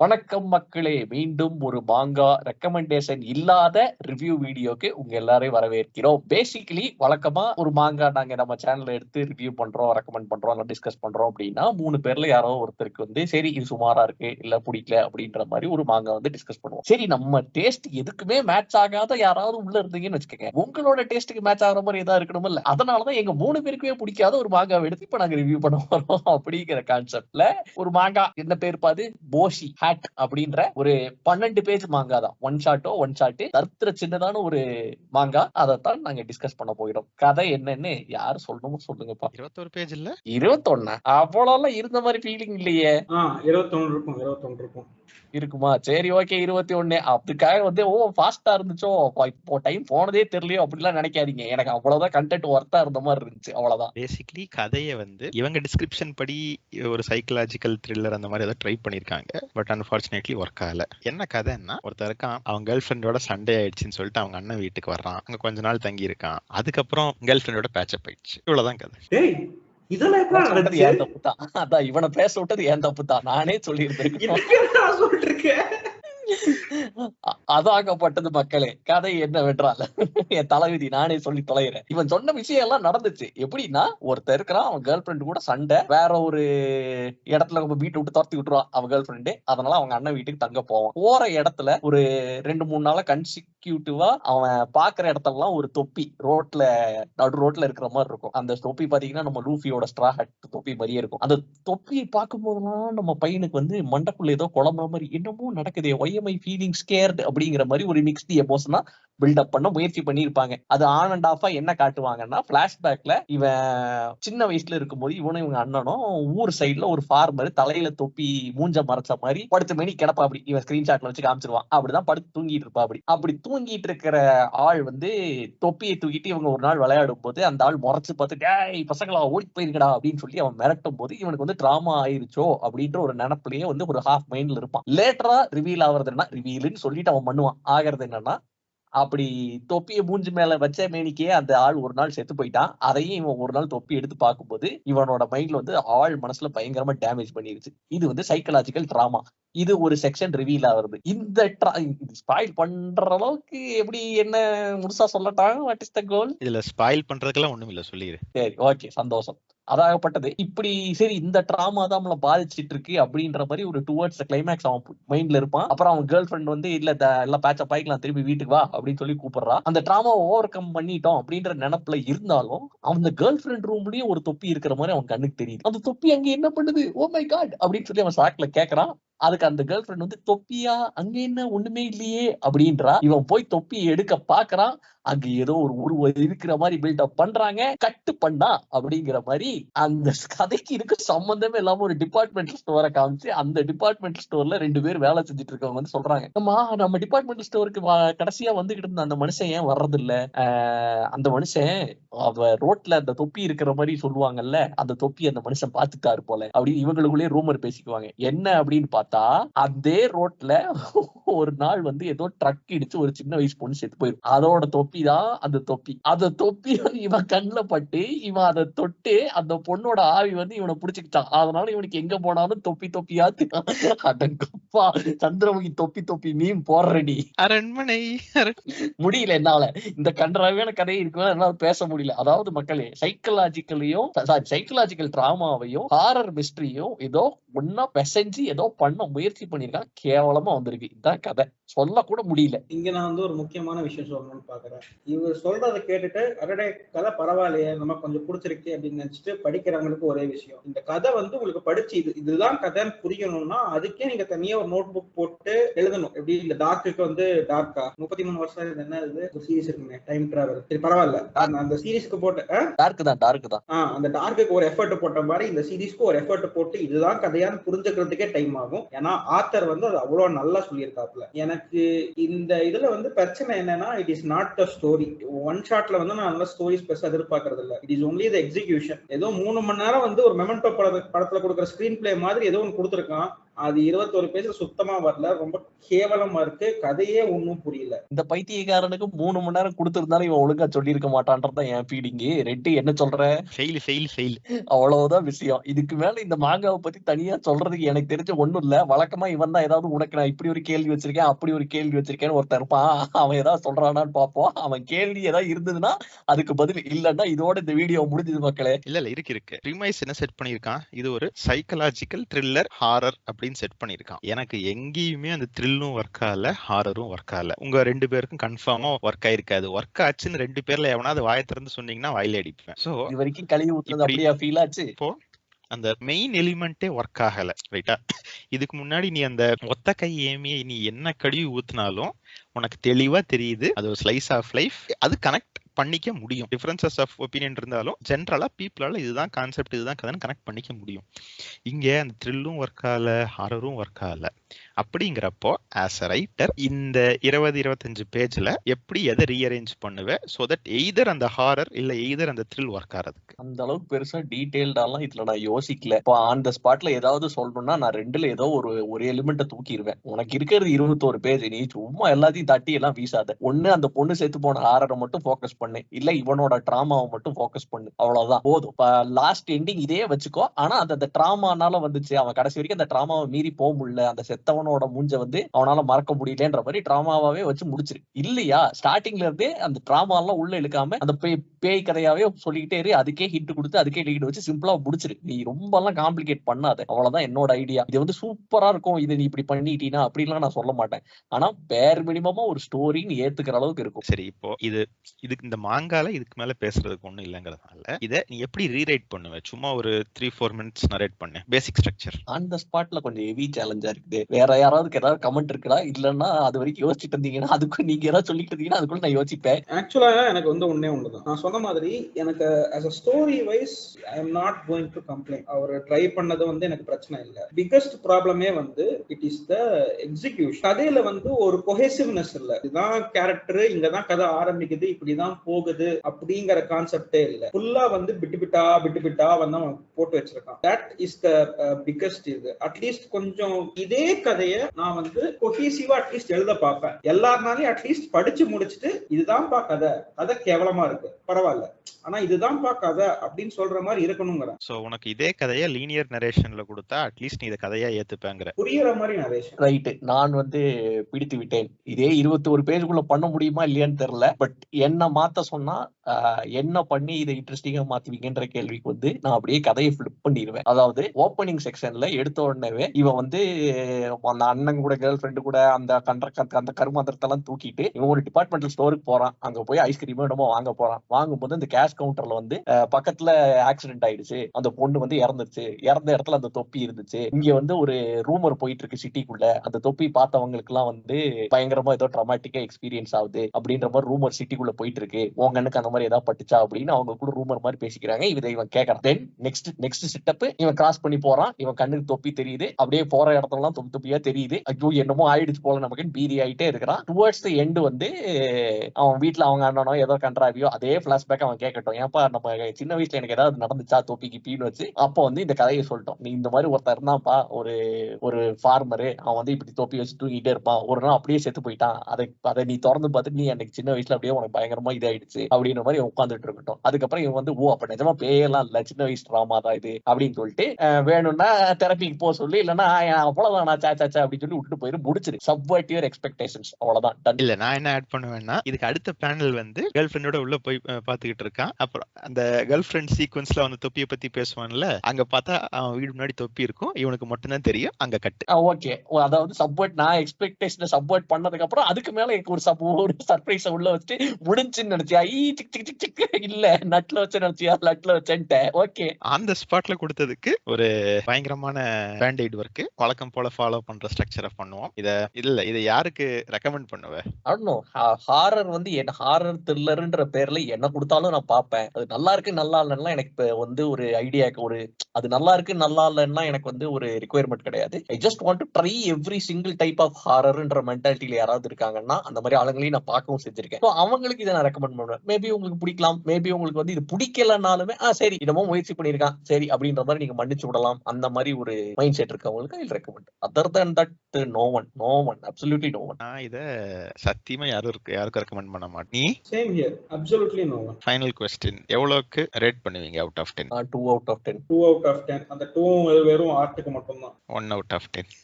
வணக்கம் மக்களே. மீண்டும் ஒரு மாங்கா ரெக்கமெண்டேஷன் இல்லாத ரிவ்யூ வீடியோக்கு உங்க எல்லாரையும் வரவேற்கிறோம். பேசிக்கலி வழக்கமா ஒரு மாங்கா நாங்க நம்ம சேனல்ல எடுத்து ரிவ்யூ பண்றோம் ரெக்கமெண்ட் பண்றோம் டிஸ்கஸ் பண்றோம் அப்படின்னா மூணு பேர்ல யாரோ ஒருத்தருக்கு வந்து சரி இது சுமாரா இருக்கு இல்ல பிடிக்கல அப்படின்ற மாதிரி ஒரு மாங்கா வந்து டிஸ்கஸ் பண்ணுவோம். சரி நம்ம டேஸ்ட் எதுக்குமே மேட்ச் ஆகாத யாராவது உள்ள இருந்தீங்கன்னு வச்சுக்கோங்க. உங்களோட டேஸ்ட்டுக்கு மேட்ச் ஆகிற மாதிரி ஏதாவது இருக்கணும்? இல்ல. அதனாலதான் எங்க மூணு பேருக்குமே பிடிக்காத ஒரு மாங்காவை எடுத்து இப்ப நாங்க ரிவ்யூ பண்ண போறோம் அப்படிங்கிற கான்செப்ட்ல ஒரு மாங்கா என்ன பேர் பாது? போஷி ஹேட் அப்படின்ற ஒரு பன்னெண்டு பேஜ் மாங்கா தான். ஒன் ஷாட்டோ ஒன் ஷாட்டு தர்த்திர சின்னதான ஒரு மாங்கா அதைத்தான் நாங்க டிஸ்கஸ் பண்ண போயிடும் கதை என்னன்னு யாரு சொல்லணுமோ சொல்லுங்கப்பா. இருபத்தொரு பேஜ் இல்ல? இருபத்தொன்னு? அவ்வளோலாம் இருந்த மாதிரி ஃபீலிங் இல்லையே. ஆ இருபத்தொன்னு இருக்கும் இருபத்தொன்னு இருக்கும். இருக்குமா? சரி ஓகே இருபத்தி ஒண்ணு அதுக்காக வந்து ஓ ஃபாஸ்டா இருந்துச்சோ? இப்போ டைம் போனதே தெரியலையோ? அப்படிலாம் நினைக்காதீங்க. எனக்கு அவ்வளவுதான் கண்டென்ட் ஒர்த்தா இருந்த மாதிரி இருந்துச்சு. அவ்வளவுதான். பேசிக்கலி கதையை வந்து இவங்க டிஸ்கிரிப்ஷன் படி ஒரு சைக்கலாஜிக்கல் த்ரில்லர் அந்த மாதிரி ஏதோ ட்ரை பண்ணிருக்காங்க பட் அன்பார்ச்சுனேட்லி ஒர்க் ஆகல. என்ன கதைன்னா ஒருத்தர் இருக்கான் அவன் கேர்ள் ஃப்ரெண்டோட சண்டே ஆயிடுச்சுன்னு சொல்லிட்டு அவங்க அண்ணன் வீட்டுக்கு வர்றான். அங்க கொஞ்ச நாள் தங்கி இருக்கான் அதுக்கப்புறம் கேர்ள் ஃப்ரெண்டோட பேச்சப் ஆயிடுச்சு. இவ்வளவுதான் கதை. டேய் இதெல்லாம் தப்பு தான் அதான் இவனை பேச விட்டது ஏன் தப்பு தான் நானே சொல்லியிருந்தேன் அதான் என்ன அதாகப்பட்டது மக்களே. கதை என்னவென்றால் என் தலைவிதி நானே சொல்லி தொலைகிறேன். இவன் சொன்ன விஷயம் எல்லாம் நடந்துச்சு. எப்படின்னா ஒருத்தர் இருக்கிறான் அவன் கேர்ள் ஃப்ரெண்டு கூட சண்டை. வேற ஒரு இடத்துல நம்ம வீட்டை விட்டு துரத்தி விட்டுருவான் அவன் கேர்ள் ஃப்ரெண்டு அதனால அவங்க அண்ணன் வீட்டுக்கு தங்க போவான். போற இடத்துல ஒரு ரெண்டு மூணு நாளா கன்சிக்யூட்டிவா அவன் பாக்குற இடத்தெல்லாம் ஒரு தொப்பி ரோட்ல நடு ரோட்ல இருக்கிற மாதிரி இருக்கும். அந்த தொப்பி பாத்தீங்கன்னா நம்ம லூஃபியோட ஸ்ட்ரா ஹட் தொப்பி மாதிரியே இருக்கும். அந்த தொப்பியை பார்க்கும் போதெல்லாம் நம்ம பையனுக்கு வந்து மண்டக்குள்ள ஏதோ குழம்புற மாதிரி என்னமோ நடக்குது ஒய் ஒய்எம்ஐ ஃபீலிங் ஸ்கேர்டு அப்படிங்கிற மாதிரி ஒரு மிக்ஸ்டி எமோஷனா பில்டப் பண்ண முயற்சி பண்ணியிருப்பாங்க. அது ஆன் அண்ட் ஆஃபா என்ன காட்டுவாங்கன்னா பிளாஷ்பேக்ல இவன் சின்ன வயசுல இருக்கும்போது இவனும் இவங்க அண்ணனும் ஊர் சைடுல ஒரு ஃபார்மர் தலையில தொப்பி மூஞ்ச மறைச்ச மாதிரி படுத்து மணி கிடப்பா அப்படி இவன் ஸ்கிரீன்ஷாட்ல வச்சு காமிச்சிருவான். அப்படிதான் படுத்து தூங்கிட்டு இருப்பா அப்படி அப்படி தூங்கிட்டு இருக்கிற ஆள் வந்து தொப்பியை தூக்கிட்டு இவங்க ஒரு நாள் விளையாடும் போது அந்த ஆள் முறைச்சு பார்த்து டேய் பசங்களா ஓடி போயிருக்கடா அப்படின்னு சொல்லி அவன் மிரட்டும் போது இவனுக்கு வந்து டிராமா ஆயிருச்சோ அப்படின்ற ஒரு நினப்புலயே வந்து ஒரு ஹாஃப் மைண்ட்ல இருப்பான். லேட்டரா ரிவீல் ஆகுறது என்ன? ரிவீல்னு சொல்லிட்டு அவன் பண்ணுவான். ஆகிறது என்னன்னா அப்படி தொப்பியை மூஞ்சி மேல வச்ச மேனிக்கே அந்த ஆள் ஒரு நாள் செத்து போயிட்டான். அதையும் இவன் ஒரு நாள் தொப்பி எடுத்து பார்க்கும்போது இவனோட மைண்ட்ல வந்து ஆள் மனசுல பயங்கரமா டேமேஜ் பண்ணிருச்சு. இது வந்து சைக்கலாஜிக்கல் டிராமா இது ஒரு செக்ஷன் ரிவீல் ஆகுறது. இந்த ஸ்பாயில் பண்ற அளவுக்கு எப்படி என்ன முழுசா சொல்லட்டாங்க? வாட் இஸ் த கோல் இதுல ஸ்பாயில் பண்றதுக்கெல்லாம் ஒண்ணும் இல்ல சொல்லிடு சரி ஓகே சந்தோஷம். அதாகப்பட்டது. இப்படி சரி இந்த டிராமா தான் நம்மள பாதிச்சிட்டு இருக்கு அப்படின்ற மாதிரி ஒரு டுவர்ட்ஸ் கிளைமேக்ஸ் அவன் மைண்ட்ல இருப்பான். அப்புறம் அவன் கேர்ள் ஃப்ரெண்ட் வந்து இல்ல எல்லாம் பேச்சப் ஆயிக்கலாம் திருப்பி வீட்டுக்கு வா அப்படின்னு சொல்லி கூப்பிடுறா. அந்த டிராமாவை ஓவர் கம் பண்ணிட்டோம் அப்படின்ற நினைப்புல இருந்தாலும் அந்த கேர்ள் ஃப்ரெண்ட் ரூம்லயும் ஒரு தொப்பி இருக்கிற மாதிரி அவன் கண்ணுக்கு தெரியுது. அந்த தொப்பி அங்க என்ன பண்ணுது? ஓ மை காட் அப்படின்னு சொல்லி அவன் ஷாக்ல கேக்குறான். அதுக்கு அந்த கேர்ள் ஃப்ரெண்ட் வந்து தொப்பியா? அங்க என்ன? ஒண்ணுமே இல்லையே. அப்படின்றா. இவன் போய் தொப்பி எடுக்க பாக்குறான். அங்க ஏதோ ஒரு உருவம் இருக்கிற மாதிரி பில்டப் பண்றாங்க. கட்டு பண்ணா அப்படிங்கிற மாதிரி அந்த கதைக்கு இருக்க சம்பந்தமே இல்லாம ஒரு டிபார்ட்மெண்டல் ஸ்டோரை காமிச்சு அந்த டிபார்ட்மெண்டல் ஸ்டோர்ல ரெண்டு பேர் வேலை செஞ்சுட்டு இருக்கவங்க வந்து சொல்றாங்க. அம்மா நம்ம டிபார்ட்மெண்டல் ஸ்டோருக்கு கடைசியா வந்துகிட்டு இருந்த அந்த மனுஷன் ஏன் வர்றது இல்ல அந்த மனுஷன் அவ ரோட்ல அந்த தொப்பி இருக்கிற மாதிரி சொல்லுவாங்கல்ல அந்த தொப்பி அந்த மனுஷன் பாத்துட்டாரு போல. அப்படின்னு இவங்களுக்குள்ளேயே ரூமர் பேசிக்குவாங்க. என்ன அப்படின்னு பார்த்தா அதே ரோட்ல ஒரு நாள் வந்து ஏதோ ட்ரக் இடிச்சு ஒரு சின்ன வயசு பொண்ணு செத்து போயிரும் அதோட தொப்பி தான் அந்த தொப்பி. அந்த தொப்பி இவன் கண்ணுல பட்டு இவன் அதை தொட்டு அந்த பொண்ணோட ஆவி வந்து இவனை புடிச்சுக்கிட்டான். அதனால இவனுக்கு எங்க போனாலும் தொப்பி தொப்பியா அடங்கப்பா சந்திரமுகி தொப்பி தொப்பி மீன் போடுறடி. அரண்மனை அரண்- முடியல என்னால. இந்த கன்றாவியான கதையை இருக்கு மேல என்னால பேச முடியல. அதாவது மக்களே சைக்கலாஜிக்கலையும் சாரி சைக்கலாஜிக்கல் டிராமாவையும் ஹாரர் மிஸ்ட்ரியும் ஏதோ ஒன்னா பெசஞ்சு ஏதோ பண்ண முயற்சி பண்ணிருக்கான் கேவலமா வந்திருக்கு. இதான் கதை. சொல்ல கூட முடியல. இங்க நான் வந்து ஒரு முக்கியமான விஷயம் சொல்லணும்னு பாக்குறேன். இவர் சொல்றதை கேட்டுட்டு அடடே கதை பரவாயில்லையே நம்ம கொஞ்சம் பிடிச்சிருக்கு அப்படின்னு நினைச்சிட்டு படிக்கிறவங்களுக்கு ஒரே விஷயம். இந்த கதை வந்து உங்களுக்கு படிச்சு இது இதுதான் கதைன்னு புரியணும்னா அதுக்கே நீங்க தனியா ஒரு நோட் புக் போட்டு எழுதணும். எப்படி இந்த டார்க்குக்கு வந்து டார்க்கா முப்பத்தி மூணு வருஷம் இது என்ன இது? ஒரு சீரிஸ் இருக்குங்க டைம் டிராவல் சரி பரவாயில்ல. அந்த- அந்த சீரிஸ்க்கு போட்டு? டார்க் தான் டார்க் தான். ஆ, அந்த டார்க்குக்கு ஒரு எஃபர்ட் போட்ட மாதிரி இந்த சீரிஸ்க்கு ஒரு எஃபர்ட் போட்டு இதுதான் கதையான்னு புரிஞ்சுக்கிறதுக்கே டைம் ஆகும். ஏன்னா ஆத்தர் வந்து அது அவ்வளவு நல்லா சொல்லியிருக்காப்ல எனக்கு இந்த இதுல வந்து பிரச்சனை என்னன்னா it is not a story one ஷாட்ல வந்து நான் நல்ல ஸ்டோரிஸ் பெருசா எதிர்பார்க்கறது இல்ல. It is only the execution ஏதோ மூணு மணி நேரம் வந்து ஒரு மெமெண்டோ படத்துல கொடுக்குற ஸ்கிரீன் பிளே மாதிரி ஏதோ ஒன்று கொடுத்துருக்கான். அது இருபத்தொரு பேஜ்ல சுத்தமா வரல. ரொம்ப கேவலமா இருக்கு. கதையே ஒண்ணும் புரியல. இந்த பைத்தியக்காரனுக்கு மூணு மணி நேரம் கொடுத்திருந்தாலும் இவன் ஒழுங்கா சொல்லியிருக்க மாட்டான்றதுதான் என் ஃபீலிங்கு ரெட்டு என்ன சொல்ற? ஃபெயில் ஃபெயில் ஃபெயில் அவ்வளவுதான் விஷயம். இதுக்கு மேல இந்த மாங்காவை பத்தி தனியா சொல்றதுக்கு எனக்கு தெரிஞ்ச ஒண்ணும் இல்ல. வழக்கமா இவன் தான் ஏதாவது உனக்கு நான் இப்படி ஒரு கேள்வி வச்சிருக்கேன் அப்படி ஒரு கேள்வி வச்சிருக்கேன்னு ஒருத்தன் இருப்பான். அவன் ஏதாவது சொல்றானான்னு பாப்போம் அவன் கேள்வி ஏதாவது இருந்ததுன்னா அதுக்கு பதில் இல்லன்னா இதோட இந்த வீடியோ முடிஞ்சது மக்களே. இல்ல இல்ல இருக்கு இருக்கு. ப்ரிமைஸ் என்ன செட் பண்ணிருக்கான் இது ஒரு சைக்கலாஜிக்கல் த்ரில்லர் ஹாரர் அப்படின்னு செட் பண்ணிருக்கான் எனக்கு எங்கேயுமே அந்த த்ரில்லும் ஒர்க் ஆகல ஹாரரும் ஒர்க் ஆகல. உங்க ரெண்டு பேருக்கும் கன்ஃபார்மா ஒர்க் ஆயிருக்காது. ஒர்க் ஆச்சுன்னு ரெண்டு பேர்ல எவனாவது வாயை திறந்து சொன்னீங்கன்னா வாயில அடிப்பேன். சோ வரைக்கும் கழுவி அப்படியா ஃபீல் ஆச்சு? அந்த மெயின் எலிமெண்ட்டே ஒர்க் ஆகல ரைட்டா இதுக்கு முன்னாடி நீ அந்த ஒத்த கை ஏமியை நீ என்ன கழுவி ஊத்துனாலும் உனக்கு தெளிவா தெரியுது. அது ஒரு ஸ்லைஸ் ஆஃப் லைஃப் அது கனெக்ட் பண்ணிக்க முடியும். டிஃபரன்சஸ் ஆஃப் ஒப்பீனியன் இருந்தாலும் ஜென்ரலாக பீப்புளால் இதுதான் கான்செப்ட் இதுதான் கதைன்னு கனெக்ட் பண்ணிக்க முடியும். இங்கே அந்த த்ரில்லும் ஒர்க் ஆகல ஹாரரும் ஒர்க் ஆகல. அப்படிங்கிறப்போ ஆஸ் அ ரைட்டர் இந்த இருபது இருபத்தஞ்சு பேஜில் எப்படி எதை ரீஅரேஞ்ச் பண்ணுவேன் ஸோ தட் எய்தர் அந்த ஹாரர் இல்லை எய்தர் அந்த த்ரில் ஒர்க் ஆகிறதுக்கு அந்த அளவுக்கு பெருசாக டீட்டெயில்டாலாம் இதில் நான் யோசிக்கல. இப்போ ஆன் த ஸ்பாட்ல ஏதாவது சொல்லணும்னா நான் ரெண்டுல ஏதோ ஒரு ஒரு எலிமெண்ட்டை தூக்கிடுவேன் உனக்கு இருக்கிறது இருபத்தோரு பேஜ் நீ சும்மா எல்லாத்தையும் தட்டி எல்லாம் வீசாத. ஒண்ணு அந்த பொண்ணு செத்து போன ஹாரரை மட்டும் ஃபோக்கஸ் பண்ணு. இல்ல இவனோட டிராமாவை மட்டும் ஃபோக்கஸ் பண்ணு. அவ்வளவுதான். போதும். லாஸ்ட் எண்டிங் இதே வச்சுக்கோ. ஆனா அந்த அந்த டிராமானால வந்துச்சு. அவன் கடைசி வரைக்கும் அந்த டிராமாவை மீறி போக முடியல. அந்த செத்தவனோட மூஞ்ச வந்து அவனால மறக்க முடியலன்ற மாதிரி டிராமாவே வச்சு முடிச்சிரு. இல்லையா? ஸ்டார்டிங்ல இருந்தே அந்த டிராமா எல்லாம் உள்ள இழுக்காம அந்த பேய் பேய் கதையாவே சொல்லிக்கிட்டே இரு. அதுக்கே ஹிட் கொடுத்து அதுக்கே லீட் வச்சு சிம்பிளா முடிச்சிரு. நீ ரொம்ப எல்லாம் காம்ப்ளிகேட் பண்ணாத. அவ்வளவுதான் என்னோட ஐடியா இது வந்து சூப்பரா இருக்கும். இது நீ இப்படி பண்ணிட்டீனா அப்படின்லாம் நான் சொல்ல மாட்டேன். ஆனா பேர் மினிமம் ஒரு ஸ்டோரி நீ ஏத்துக்கிற அளவுக்கு இருக்கும். சரி இப்போ இது இதுக்கு இந்த மாங்கால இதுக்கு மேல பேசுறதுக்கு ஒண்ணும் இல்லைங்கிறதுனால இதை நீ எப்படி ரீரைட் பண்ணுவ? சும்மா ஒரு த்ரீ ஃபோர் மினிட்ஸ் நரேட் பண்ணு. பேசிக் ஸ்ட்ரக்சர் அந்த ஸ்பாட்ல கொஞ்சம் ஹெவி சேலஞ்சா இருக்குது. வேற யாராவது ஏதாவது கமெண்ட் இருக்குடா இல்லன்னா அது வரைக்கும் யோசிச்சுட்டு இருந்தீங்கன்னா அதுக்கு நீங்க ஏதாவது சொல்லிட்டு இருந்தீங்கன்னா அதுக்குள்ள நான் யோசிப்பேன். ஆக்சுவலா எனக்கு வந்து ஒண்ணே ஒண்ணுதான். நான் சொன்ன மாதிரி எனக்கு as a story wise I am not going to complaint our try பண்ணது வந்து எனக்கு பிரச்சனை இல்லை. பிக்கஸ்ட் ப்ராப்ளமே வந்து இட் இஸ் த எக்ஸிகியூஷன் கதையில வந்து ஒரு கொஹேசிவ்னஸ் இல்ல. இதுதான் கேரக்டர் இங்கதான் கதை ஆரம்பிக்குது இப்படிதான் போகுது அப்படிங்கிற கான்செப்டே இல்ல. ஃபுல்லா வந்து பிட்டு பிட்டா பிட்டு பிட்டா வந்து அவன் போட்டு வச்சிருக்கான். தட் இஸ் த பிக்கஸ்ட் இது. அட்லீஸ்ட் கொஞ்சம் இதே கதையை நான் வந்து கொஹேசிவா அட்லீஸ்ட் எழுத பார்ப்பேன். எல்லாருனாலையும் அட்லீஸ்ட் படிச்சு முடிச்சுட்டு இதுதான்ப்பா கதை. கதை கேவலமா இருக்கு. பரவாயில்ல. ஆனா இதுதான்ப்பா கதை அப்படின்னு சொல்ற மாதிரி இருக்கணுங்கிறேன். சோ உனக்கு இதே கதையை லீனியர் நரேஷன்ல கொடுத்தா அட்லீஸ்ட் நீ இதை கதையா ஏத்துப்பேங்கிற. புரியுற மாதிரி நரேஷன் ரைட்டு நான் வந்து பிடித்து விட்டேன். இதே இருபத்தி ஒரு பேஜுக்குள்ள பண்ண முடியுமா இல்லையான்னு தெரியல. பட் என்ன மாத்த சொன்னா என்ன பண்ணி இதை இன்ட்ரெஸ்டிங்கா மாத்துவீங்கன்ற கேள்விக்கு வந்து நான் அப்படியே கதையை ஃபிளிப் பண்ணிடுவேன். அதாவது ஓப்பனிங் செக்ஷன்ல எடுத்த உடனே இவன் வந்து அந்த அண்ணன் கூட கேர்ள் ஃப்ரெண்டு கூட அந்த கண்ட அந்த கருமாந்திரத்தெல்லாம் தூக்கிட்டு இவன் ஒரு டிபார்ட்மெண்டல் ஸ்டோருக்கு போறான். அங்க போய் ஐஸ்கிரீம் என்னமோ வாங்க போறான். வாங்கும்போது இந்த கேஷ் கவுண்டர்ல வந்து பக்கத்துல ஆக்சிடென்ட் ஆயிடுச்சு. அந்த பொண்ணு வந்து இறந்துருச்சு. இறந்த இடத்துல அந்த தொப்பி இருந்துச்சு. இங்க வந்து ஒரு ரூமர் போயிட்டு இருக்கு சிட்டிக்குள்ள அந்த தொப்பி பார்த்தவங்களுக்கு எல்லாம் வந்து பயங்கரமா ஏதோ ட்ரமாட்டிக்கா எக்ஸ்பீரியன்ஸ் ஆகுது. அப்படின்ற மாதிரி ரூமர் சிட்டிக்குள்ள போயிட்டு இருக்கு உங்க அண்ணனுக்கு அந்த மாதிரி ஏதாவது பட்டுச்சா அப்படின்னு அவங்க கூட ரூமர் மாதிரி பேசிக்கிறாங்க. இதை இவன் கேட்கறான் தென் நெக்ஸ்ட் நெக்ஸ்ட் செட்டப் இவன் கிராஸ் பண்ணி போறான். இவன் கண்ணுக்கு தொப்பி தெரியுது. அப்படியே போற இடத்துல எல்லாம் தொப்பி தொப்பியா தெரியுது. ஐயோ என்னமோ ஆயிடுச்சு போல நமக்கு பீதி ஆயிட்டே இருக்கிறான். டுவர்ட்ஸ் த எண்டு வந்து அவன் வீட்டுல அவங்க அண்ணனோ ஏதோ கன்றாவியோ அதே பிளாஷ்பேக் அவன் கேட்கட்டும் ஏன்பா நம்ம சின்ன வயசுல எனக்கு ஏதாவது நடந்துச்சா தொப்பிக்கு பீன்னு வச்சு? அப்போ வந்து இந்த கதையை சொல்லிட்டோம். நீ இந்த மாதிரி ஒருத்தர் இருந்தான்ப்பா ஒரு ஒரு ஃபார்மரு அவன் வந்து இப்படி தொப்பி வச்சு தூங்கிட்டே இருப்பான். ஒரு நாள் அப்படியே செத்து போயிட்டான். அதை அதை நீ திறந்து பார்த்து நீ அன்னைக்கு சின்ன வயசுல அப்படியே உனக்கு பயங்கரமா இதாயிடுச்சு அப்படின்னு மாதிரி உட்காந்துட்டு இருக்கட்டும். அதுக்கப்புறம் இவன் வந்து ஓ அப்ப நிஜமா பேயெல்லாம் இல்ல. சின்ன வயசு ட்ராமா தான் இது. அப்படின்னு சொல்லிட்டு வேணும்னா தெரப்பிக்கு போக சொல்லி. இல்லைன்னா "ஆ, அவ்வளவுதான்? நான் சா சா சா அப்படின்னு சொல்லி விட்டுட்டு போயிரு. முடிச்சிரு. சப்வர்ட் யுவர் எக்ஸ்பெக்டேஷன்ஸ் அவ்வளவுதான். இல்ல நான் என்ன ஆட் பண்ணுவேன்னா இதுக்கு அடுத்த பேனல் வந்து கேர்ள் ஃப்ரெண்டோட உள்ள போய் பாத்துக்கிட்டு இருக்கான். அப்புறம் அந்த கேர்ள் ஃப்ரெண்ட் சீக்வன்ஸ்ல அந்த தொப்பியை பத்தி பேசுவான்ல அங்க பார்த்தா அவன் வீடு முன்னாடி தொப்பி இருக்கும். இவனுக்கு மட்டும்தான் தெரியும். அங்க கட்டு ஓகே அதாவது சப்வர்ட் நான் எக்ஸ்பெக்டேஷனை சப்வர்ட் பண்ணதுக்கு அப்புறம் அதுக்கு மேல எனக்கு ஒரு சப் ஒரு சர்ப்ரைஸ உள்ள வச்சுட்டு முடிஞ்சுன்னு நினைச்சியா? ஈ சிக் சிக் சிக் சிக் இல்ல நட்ல வச்சு நினைச்சியா? நட்ல வச்சேன்ட்டேன் ஓகே அந்த ஸ்பாட்ல கொடுத்ததுக்கு ஒரு பயங்கரமான பேண்டைட் ஒர்க் வழக்கம் போல ஃபாலோ பண்ற ஸ்ட்ரக்சரை பண்ணுவோம். இத இல்ல இதை யாருக்கு ரெக்கமெண்ட் பண்ணுவ? ஆடணும் ஹாரர் வந்து என்ன ஹாரர் த்ரில்லர்ன்ற பேர்ல என்ன கொடுத்தாலும் நான் பார்ப்பேன். அது நல்லா இருக்கு நல்லா இல்லைன்னா எனக்கு வந்து ஒரு ஐடியா ஒரு அது நல்லா இருக்கு நல்லா இல்லைன்னா எனக்கு வந்து ஒரு ரிக்குவயர்மெண்ட் கிடையாது. I just want to try every single type of ஹாரர்ன்ற மென்டாலிட்டியில யாராவது இருக்காங்கன்னா அந்த மாதிரி ஆளுங்களையும் நான் பார்க்கவும் செஞ்சிருக்கேன். அவங்களுக்கு இதை நான் ரெக்கமெண்ட் பண்ணுவேன். மேபி உங்களுக்கு உங்களுக்கு பிடிக்கலாம். மேபி உங்களுக்கு வந்து இது பிடிக்கலனாலுமே ஆ சரி என்னமோ முயற்சி பண்ணிருக்கான் சரி அப்படின்ற மாதிரி நீங்க மன்னிச்சு விடலாம். அந்த மாதிரி ஒரு மைண்ட் செட் இருக்கவங்களுக்கு I recommend other than that no one no one absolutely no one நான் இத சத்தியமா யாரும் இருக்கு யாருக்கும் ரெக்கமெண்ட் பண்ண மாட்டேன். நீ? Same here absolutely no one final question எவ்வளவுக்கு ரேட் பண்ணுவீங்க out of ten two out of ten two out of ten அந்த டூ வெறும் ஆர்ட்டுக்கு மட்டும்தான். One out of ten